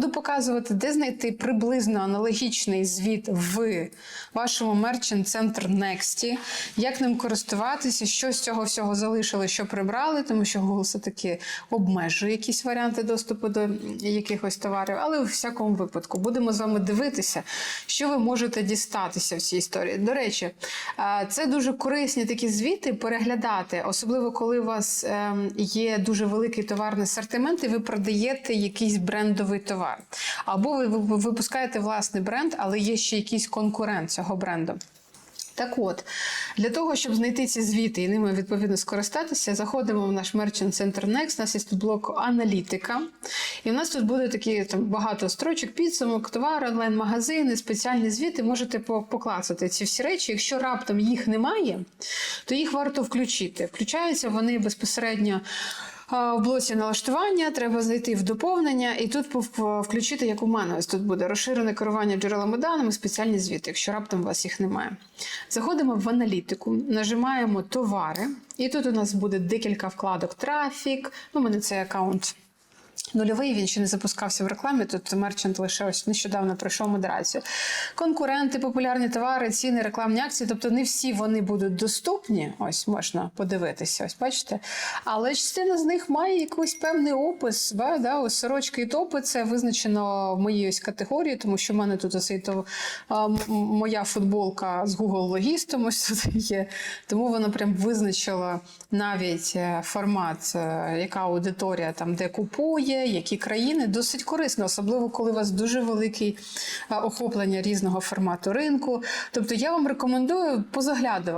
Буду показувати, де знайти приблизно аналогічний звіт в вашому мерчант центр Нексті, як ним користуватися, що з цього всього залишили, що прибрали, тому що Google все-таки обмежує якісь варіанти доступу до якихось товарів. Але у всякому випадку будемо з вами дивитися, що ви можете дістатися в цій історії. До речі, е, це дуже корисні такі звіти переглядати, особливо коли у вас ем, є дуже великий товарний асортимент, і ви продаєте якийсь брендовий товар. Або ви ви- випускаєте власний бренд, але є ще якийсь конкурент цього бренду. Так от, для того, щоб знайти ці звіти і ними відповідно скористатися, заходимо в наш Merchant Center Next. У нас є тут блок аналітика. І в нас тут буде такі там багато строчок, підсумок, товар, онлайн-магазини, спеціальні звіти. Можете по- поклацати ці всі речі. Якщо раптом їх немає, то їх варто включити. Включаються вони безпосередньо. В блоці налаштування треба зайти в доповнення і тут включити, як у мене. Ось тут буде розширене керування джерелами даними, спеціальні звіти, якщо раптом у вас їх немає. Заходимо в аналітику, нажимаємо товари, і тут у нас буде декілька вкладок трафік. Ну, у мене цей аккаунт Нульовий він ще не запускався в рекламі. Тут мерчант лише ось нещодавно пройшов модерацію. Конкуренти, популярні товари, ціни, рекламні акції. Тобто не всі вони будуть доступні. Ось можна подивитися. Ось бачите. Але частина з них має якийсь певний опис. Ба, да? Ось сорочки і топи це визначено в моїй ось категорії, тому що в мене тут ось то, моя футболка з Google логістом. Ось тут є. Тому вона прям визначила навіть е, формат, е, яка аудиторія там де купує, які країни. Досить корисно, особливо коли у вас дуже великий е, охоплення різного формату ринку. Тобто я вам рекомендую позаглядувати.